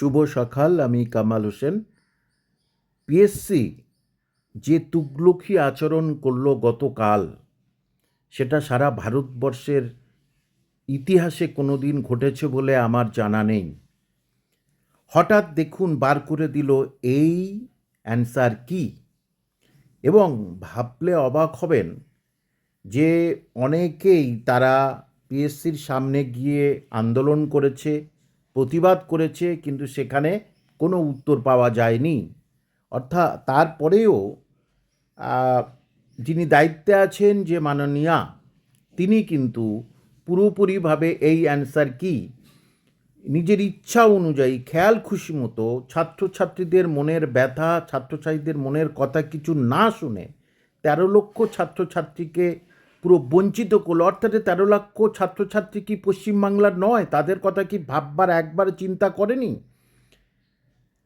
শুভ সকাল, আমি কামাল হোসেন। পিএসসি যে তুগলকি আচরণ করল গতকাল, সেটা সারা ভারতবর্ষের ইতিহাসে কোনো দিন ঘটেছে বলে আমার জানা নেই। হঠাৎ দেখুন, বার করে দিল এই অ্যান্সার কি? এবং ভাবলে অবাক হবেন যে অনেকেই তারা পিএসসির সামনে গিয়ে আন্দোলন করেছে প্রতিবাদ করেছে, কিন্তু সেখানে কোনো উত্তর পাওয়া যায়নি। অর্থাৎ তারপরেও যিনি দায়িত্বে আছেন যে মাননীয়া, তিনি কিন্তু পুরোপুরিভাবে এই অ্যান্সার কি? নিজের ইচ্ছা অনুযায়ী, খেয়াল খুশি মতো ছাত্রছাত্রীদের মনের ব্যথা, ছাত্রছাত্রীদের মনের কথা কিছু না শুনে তেরো লক্ষ ছাত্রছাত্রীকে পুরো বঞ্চিত করল। অর্থাৎ তেরো লক্ষ ছাত্রছাত্রী কি পশ্চিমবাংলার নয়, তাদের কথা কি ভাববার একবার চিন্তা করেনি?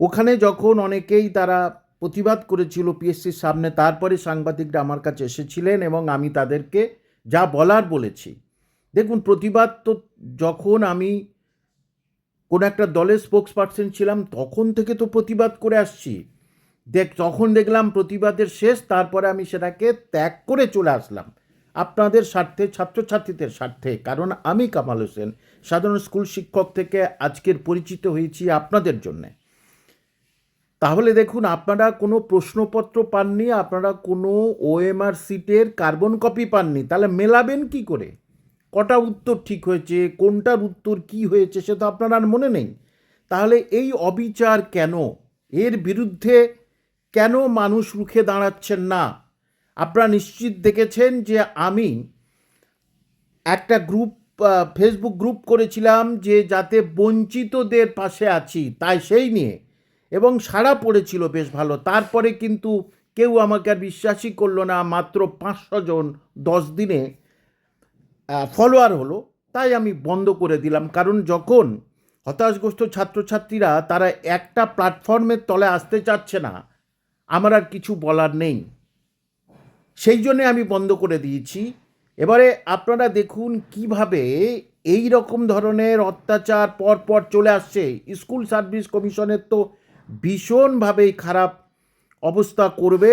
ওখানে যখন অনেকেই তারা প্রতিবাদ করেছিল পিএসসির সামনে, তারপরে সাংবাদিকরা আমার কাছে এসেছিলেন এবং আমি তাদেরকে যা বলার বলেছি। দেখুন, প্রতিবাদ তো যখন আমি কোনো একটা দলের স্পোক্স পার্সন ছিলাম, তখন থেকে তো প্রতিবাদ করে আসছি। দেখ তখন দেখলাম প্রতিবাদের শেষ, তারপরে আমি সেটাকে ত্যাগ করে চলে আসলাম। আপনাদের স্বার্থে, ছাত্রছাত্রীদের স্বার্থে। কারণ আমি কামাল হোসেন, সাধারণ স্কুল শিক্ষক থেকে আজকের পরিচিত হয়েছি আপনাদের জন্যে। তাহলে দেখুন, আপনারা কোনো প্রশ্নপত্র পাননি, আপনারা কোনো ওএমআর সিটের কার্বন কপি পাননি, তাহলে মেলাবেন কি করে? কটা উত্তর ঠিক হয়েছে, কোনটার উত্তর কি হয়েছে, সে তো আপনার আর মনে নেই। তাহলে এই অবিচার কেন? এর বিরুদ্ধে কেন মানুষ রুখে দাঁড়াচ্ছেন না? আপনারা নিশ্চিত দেখেছেন যে আমি একটা গ্রুপ ফেসবুক গ্রুপ করেছিলাম যে যাতে বঞ্চিতদের পাশে আছি, তাই সেই নিয়ে। এবং সাড়া পড়েছিল বেশ ভালো। তারপরে কিন্তু কেউ আমাকে আর বিশ্বাসই করল না, মাত্র পাঁচশো জন দশ দিনে ফলোয়ার হলো। তাই আমি বন্ধ করে দিলাম। কারণ যখন হতাশগ্রস্ত ছাত্রছাত্রীরা তারা একটা প্ল্যাটফর্মের তলে আসতে চাচ্ছে না, আমার আর কিছু বলার নেই। সেই জন্যে আমি বন্ধ করে দিয়েছি। এবারে আপনারা দেখুন কীভাবে এই রকম ধরনের অত্যাচার পর পর চলে আসছে। স্কুল সার্ভিস কমিশনের তো ভীষণভাবেই খারাপ অবস্থা করবে।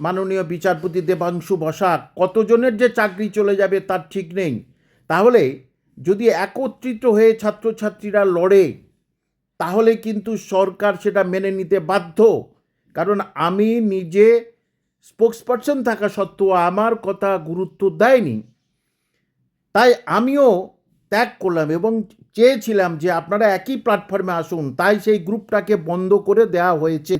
মাননীয় বিচারপতি দেবাংশু বসাক, কতজনের যে চাকরি চলে যাবে তার ঠিক নেই। তাহলে যদি একত্রিত হয়ে ছাত্রছাত্রীরা লড়ে, তাহলে কিন্তু সরকার সেটা মেনে নিতে বাধ্য। কারণ আমি নিজে স্পোক্সপারসন থাকা সত্ত্বেও আমার কথা গুরুত্ব দেয়নি। তাই আমিও ত্যাগ করলাম এবং চেয়েছিলাম যে আপনারা একই প্ল্যাটফর্মে আসুন। তাই সেই গ্রুপটাকে বন্ধ করে দেওয়া হয়েছে।